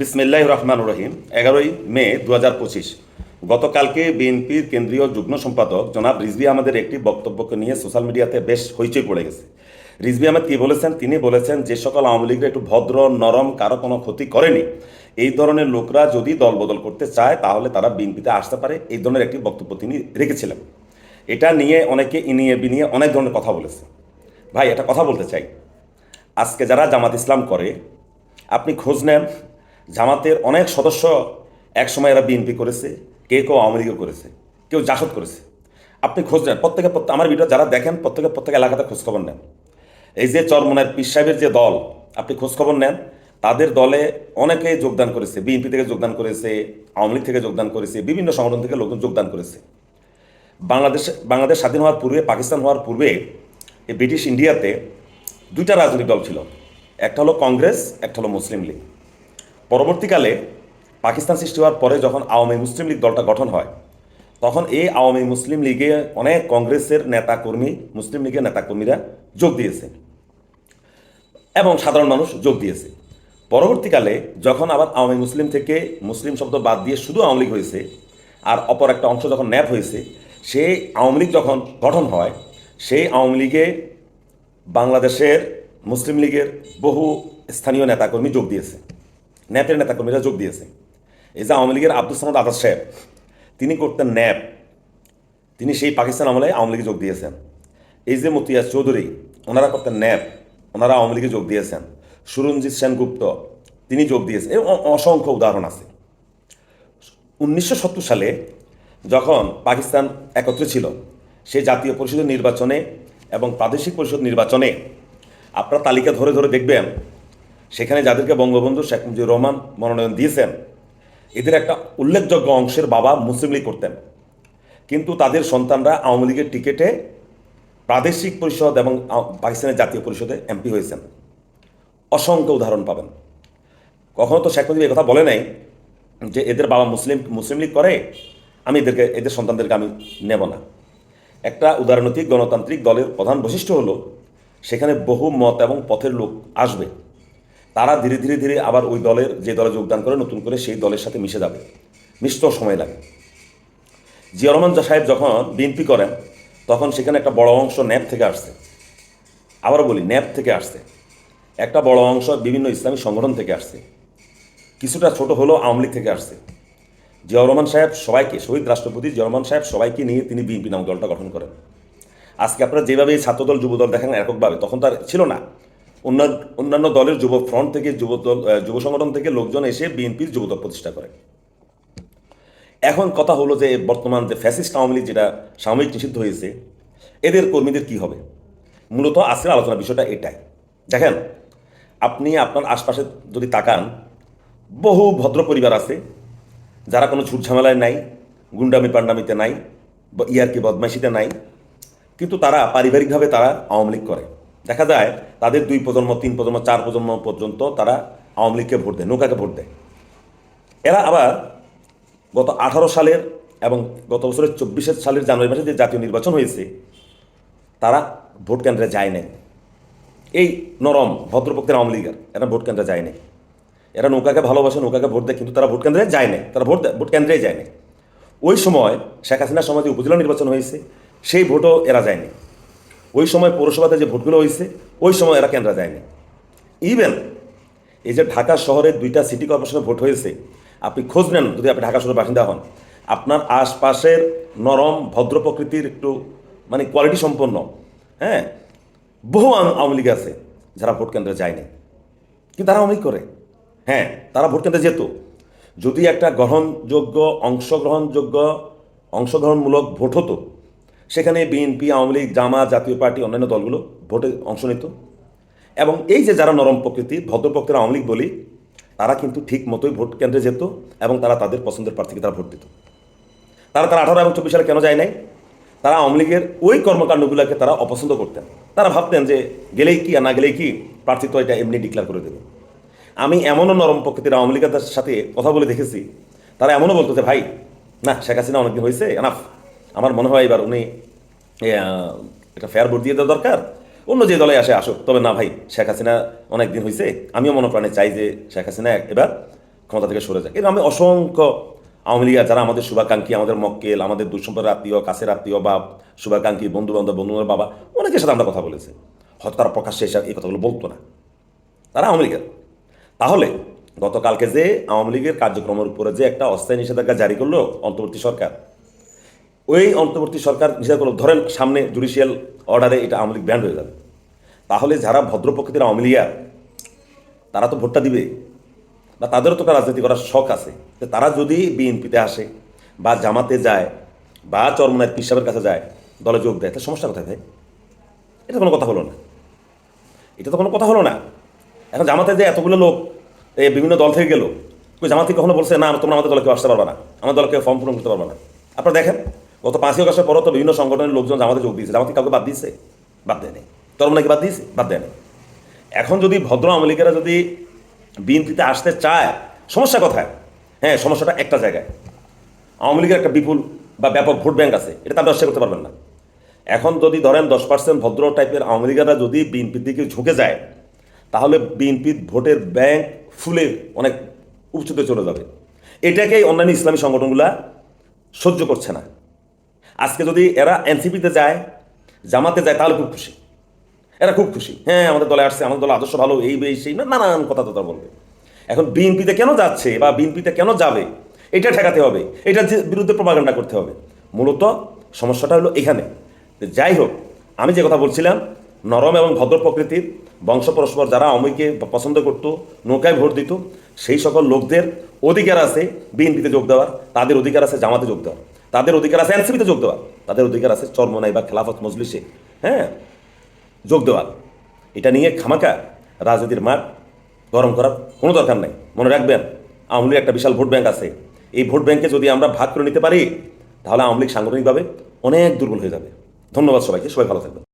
বিসমিল্লাহ রহমান রহিম। এগারোই মে দু হাজার পঁচিশ। গতকালকে বিএনপির কেন্দ্রীয় যুগ্ম সম্পাদক জনাব রিজভি আমাদের একটি বক্তব্যকে নিয়ে সোশ্যাল মিডিয়াতে বেশ হইচই পড়ে গেছে। রিজভি আহমেদ কী বলেছেন? তিনি বলেছেন, যে সকল আওয়ামী লীগরা একটু ভদ্র, নরম, কারও কোনো ক্ষতি করেনি। এই ধরনের লোকরা যদি দল বদল করতে চায়, তাহলে তারা বিএনপিতে আসতে পারে। এই ধরনের একটি বক্তব্য তিনি রেখেছিলেন। এটা নিয়ে অনেকে ইনিয়ে বিনিয়ে অনেক ধরনের কথা বলেছে। ভাই, একটা কথা বলতে চাই। আজকে যারা জামাত ইসলাম করে, আপনি খোঁজ নেন জামাতের অনেক সদস্য একসময় এরা বিএনপি করেছে কে কেউ আওয়ামী লীগও করেছে, কেউ জাসদ করেছে। আপনি খোঁজ নেন, প্রত্যেকে প্রত্যেক- আমার ভিডিও যারা দেখেন, প্রত্যেকে প্রত্যেক এলাকাতে খোঁজখবর নেন। এই যে চরমনের পীর সাহেবের যে দল, আপনি খোঁজখবর নেন, তাদের দলে অনেকে যোগদান করেছে, বিএনপি থেকে যোগদান করেছে, আওয়ামী লীগ থেকে যোগদান করেছে, বিভিন্ন সংগঠন থেকে লোকজন যোগদান করেছে। বাংলাদেশ বাংলাদেশ স্বাধীন হওয়ার পূর্বে, পাকিস্তান হওয়ার পূর্বে, এই ব্রিটিশ ইন্ডিয়াতে দুইটা রাজনৈতিক দল ছিল। একটা হলো কংগ্রেস, একটা হলো মুসলিম লীগ। পরবর্তীকালে পাকিস্তান সৃষ্টি হওয়ার পরে যখন আওয়ামী মুসলিম লীগ দলটা গঠন হয়, তখন এই আওয়ামী মুসলিম লীগে অনেক কংগ্রেসের নেতাকর্মী, মুসলিম লীগের নেতাকর্মীরা যোগ দিয়েছে এবং সাধারণ মানুষ যোগ দিয়েছে। পরবর্তীকালে যখন আবার আওয়ামী মুসলিম থেকে মুসলিম শব্দ বাদ দিয়ে শুধু আওয়ামী লীগ হয়েছে আর অপর একটা অংশ যখন ন্যাপ হয়েছে, সেই আওয়ামী লীগ যখন গঠন হয়, সেই আওয়ামী লীগে বাংলাদেশের মুসলিম লীগের বহু স্থানীয় নেতাকর্মী যোগ দিয়েছে। ন্যাপের নেতাকর্মীরা যোগ দিয়েছে। এই যে আওয়ামী লীগের আব্দুল সামাদ আজাদ সাহেব, তিনি করতেন ন্যাপ তিনি সেই পাকিস্তান আমলে আওয়ামী লীগে যোগ দিয়েছেন। এই যে মতিয়াজ চৌধুরী, ওনারা করতেন ন্যাপ ওনারা আওয়ামী লীগে যোগ দিয়েছেন। সুরঞ্জিত সেনগুপ্ত, তিনি যোগ দিয়েছেন। অ- অসংখ্য উদাহরণ আছে। উনিশশো সত্তর সালে যখন পাকিস্তান একত্রে ছিল, সেই জাতীয় পরিষদের নির্বাচনে এবং প্রাদেশিক পরিষদ নির্বাচনে আপনারা তালিকা ধরে ধরে দেখবেন সেখানে যাদেরকে বঙ্গবন্ধু শেখ মুজিবুর রহমান মনোনয়ন দিয়েছেন, এদের একটা উল্লেখযোগ্য অংশের বাবা মুসলিম লীগ করতেন। কিন্তু তাদের সন্তানরা আওয়ামী লীগের টিকিটে প্রাদেশিক পরিষদ এবং পাকিস্তানের জাতীয় পরিষদে এমপি হয়েছেন। অসংখ্য উদাহরণ পাবেন। কখনো তো শেখ মুজিব কথা বলে নাই যে এদের বাবা মুসলিম মুসলিম লীগ করে, আমি এদেরকে, এদের সন্তানদেরকে আমি নেব না। একটা উদারনৈতিক গণতান্ত্রিক দলের প্রধান বৈশিষ্ট্য হলো, সেখানে বহু মত এবং পথের লোক আসবে। তারা ধীরে ধীরে ধীরে আবার ওই দলের যে দলে যোগদান করে, নতুন করে সেই দলের সাথে মিশে যাবে। মিশতেও সময় লাগে জিয়া রহমান সাহেব যখন বিএনপি করেন, তখন সেখানে একটা বড় অংশ ন্যাপ থেকে আসছে। আবারও বলি, ন্যাপ থেকে আসছে। একটা বড় অংশ বিভিন্ন ইসলামী সংগঠন থেকে আসছে। কিছুটা ছোট হলেও আওয়ামী লীগ থেকে আসছে। জিয়াউর রহমান সাহেব সবাইকে, শহীদ রাষ্ট্রপতি জিয়াউর রহমান সাহেব সবাইকে নিয়ে তিনি বিএনপি নামক দলটা গঠন করেন। আজকে আপনারা যেভাবে ছাত্রদল, যুবদল দেখেন এককভাবে, তখন তার ছিল না। অন্যান্য দলের যুব ফ্রন্ট থেকে যুবদল আহ, যুব সংগঠন থেকে লোকজন এসে বিএনপির যুবদল প্রতিষ্ঠা করে। এখন কথা হলো যে বর্তমান যে ফ্যাসিস্ট আওয়ামী লীগ যেটা সাময়িক নিষিদ্ধ হয়েছে এদের কর্মীদের কি হবে? মূলত আজকের আলোচনা বিষয়টা এটাই। দেখেন আপনি আপনার আশপাশে যদি তাকান বহু ভদ্র পরিবার আছে যারা কোনো ছুট ঝামেলায় নাই গুন্ডামি পান্ডামিতে নাই বা ইয়ারকি বদমাইশিতে নাই কিন্তু তারা পারিবারিকভাবে তারা আওয়ামী লীগ করে। দেখা যায় তাদের দুই প্রজন্ম, তিন প্রজন্ম, চার প্রজন্ম পর্যন্ত তারা আওয়ামী লীগকে ভোট দেয়, নৌকাকে ভোট দেয়। এরা আবার গত আঠারো সালের এবং গত বছরের চব্বিশের সালের জানুয়ারি মাসে যে জাতীয় নির্বাচন হয়েছে, তারা ভোট কেন্দ্রে যায় নাই। এই নরম, ভদ্রপক্ষের আওয়ামী লীগের, এরা ভোট কেন্দ্রে যায় নাই। এরা নৌকাকে ভালোবাসে, নৌকাকে ভোট দেয়, কিন্তু তারা ভোট কেন্দ্রে যায় নাই, তারা ভোট ভোট কেন্দ্রেই যায় নাই। ওই সময় শেখ হাসিনার সময় যে উপজেলা নির্বাচন হয়েছে, সেই ভোটও এরা যায়নি। ওই সময় পৌরসভাতে যে ভোটগুলো হয়েছে, ওই সময় এরা কেন্দ্রে যায়নি। ইভেন এই যে ঢাকা শহরে দুইটা সিটি কর্পোরেশনের ভোট হয়েছে, আপনি খোঁজ নেন যদি আপনি ঢাকা শহরের বাসিন্দা হন। আপনার আশপাশের নরম ভদ্র প্রকৃতির একটু মানে কোয়ালিটি সম্পন্ন হ্যাঁ? বহু আওয়ামী লীগ আছে যারা ভোট কেন্দ্রে যায়নি। কিন্তু তারা অনেক করে। হ্যাঁ তারা ভোট কেন্দ্রে যেত। যদি একটা গ্রহণযোগ্য, অংশগ্রহণযোগ্য, অংশগ্রহণমূলক ভোট হতো সেখানে বিএনপি, আওয়ামী লীগ জামা জাতীয় পার্টি, অন্যান্য দলগুলো ভোটে অংশ নিত। এবং এই যে যারা নরম প্রকৃতির ভদ্রপক্ষের আওয়ামী লীগ বলি, তারা কিন্তু ঠিক মতোই ভোট কেন্দ্রে যেত এবং তারা তাদের পছন্দের প্রার্থীকে তারা ভোট দিত। তারা তারা আঠারো এবং চব্বিশ সালে কেন যায় নাই? তারা আওয়ামী লীগের ওই কর্মকাণ্ডগুলোকে তারা অপছন্দ করতেন। তারা ভাবতেন যে গেলেই কি আর না গেলেই কি প্রার্থী তো এটা এমনি ডিক্লেয়ার করে দেবে। আমি এমনও নরম প্রকৃতির আওয়ামী লীগের সাথে কথা বলে দেখেছি, তারা এমনও বলতো যে, ভাই, না, শেখ হাসিনা অনেকদিন হয়েছে এনাফ আমার মনে হয় এবার উনি এ, আহ, একটা ফেয়ার ভোট দিয়ে দেওয়া দরকার। অন্য যে দলে আসে আসুক তবে না ভাই শেখ হাসিনা অনেক দিন হয়েছে আমিও মনে প্রাণে চাই যে শেখ হাসিনা এবার ক্ষমতা থেকে সরে যায় এরকম আমি অসংখ্য আওয়ামী লীগের যারা আমাদের শুভাকাঙ্ক্ষী আমাদের মক্কেল আমাদের দুঃসম্পর্কের আত্মীয় কাছের আত্মীয় বা শুভাকাঙ্ক্ষী বন্ধু বান্ধব বন্ধু বাবা অনেকের সাথে আমরা কথা বলেছি। হয়তো তারা প্রকাশ্যে এসে এই কথাগুলো বলতো না। তারা আওয়ামী লীগের। তাহলে গতকালকে যে আওয়ামী লীগের কার্যক্রমের উপরে যে একটা অস্থায়ী নিষেধাজ্ঞা জারি করল অন্তর্বর্তী সরকার ওই অন্তর্বর্তী সরকার নিষেধাজ্ঞা ধরেন সামনে জুডিশিয়াল অর্ডারে এটা আওয়ামী লীগ ব্যান্ড হয়ে যাবে। তাহলে যারা ভদ্র প্রকৃতির আওয়ামী লীগার, তারা তো ভোটটা দিবে। বা তাদেরও তো রাজনীতি করার শখ আছে। তারা যদি বিএনপিতে আসে, বা জামাতে যায়, বা চরমনায় পিসাবের কাছে যায়, দলে যোগ দেয় তার সমস্যা কোথায় ভাই? এটা কোনো কথা হলো না। এটা তো কোনো কথা হলো না। এখন জামাতে যে এতগুলো লোক এই বিভিন্ন দল থেকে গেলো জামাতি কখনো বলছে, না, তোমরা আমাদের দলে কেউ আসতে পারবে না। আমার দলকে ফর্ম পূরণ করতে পারবে না। আপনারা দেখেন। গত পাঁচই আগস্টের পরও তো বিভিন্ন সংগঠনের লোকজন জামাতে যোগ দিয়েছে জামাতে কাউকে বাদ দিয়েছে বাদ দেয় নেই। তরমনাকে বাদ দিয়েছে বাদ দেয় নেই। এখন যদি ভদ্র আওয়ামী লীগেরা যদি বিএনপিতে আসতে চায়, সমস্যা কোথায়? হ্যাঁ সমস্যাটা একটা জায়গায়। আওয়ামী লীগের একটা বিপুল বা ব্যাপক ভোট ব্যাংক আছে। এটা তো অস্বীকার করতে পারবেন না। এখন যদি ধরেন দশ পার্সেন্ট ভদ্র টাইপের আওয়ামী লীগেরা যদি বিএনপির দিকে ঝুঁকে যায়, তাহলে বিএনপির ভোটের ব্যাংক ফুলে অনেক উঁচুতে চলে যাবে। এটাকেই অন্যান্য ইসলামী সংগঠনগুলা সহ্য করছে না। আজকে যদি এরা এনসিপিতে যায়, জামাতে যায়, তাহলে খুব খুশি। এরা খুব খুশি। হ্যাঁ আমাদের দলে আসছে, আমাদের দলে আদর্শ ভালো, এই এই, সেই নানান কথা তো তারা বলবে। এখন বিএনপিতে কেন যাচ্ছে বা বিএনপিতে কেন যাবে, এটা ঠেকাতে হবে, এটার বিরুদ্ধে প্রপাগান্ডা করতে হবে। মূলত সমস্যাটা হলো এখানে। যাই হোক, আমি যে কথা বলছিলাম, নরম এবং ভদ্র প্রকৃতির বংশ পরস্পর যারা অমিকে পছন্দ করত, নৌকায় ভোট দিত, সেই সকল লোকদের অধিকার আছে বিএনপিতে যোগ দেওয়ার, তাদের অধিকার আছে জামাতে যোগ দেওয়ার। তাদের অধিকার আছে এনসিপিতে যোগ দেওয়ার। তাদের অধিকার আছে চরমনাই বা খেলাফত মজলিসে হ্যাঁ? যোগ দেওয়ার। এটা নিয়ে খামাকা রাজনীতির মাঠ গরম করার কোনো দরকার নাই। মনে রাখবেন, আওয়ামী একটা বিশাল ভোট ব্যাংক আছে। এই ভোট ব্যাংকে যদি আমরা ভাগ করে নিতে পারি, তাহলে আওয়ামী লীগ সাংগঠনিকভাবে অনেক দুর্বল হয়ে যাবে। ধন্যবাদ সবাইকে, সবাই ভালো থাকবেন।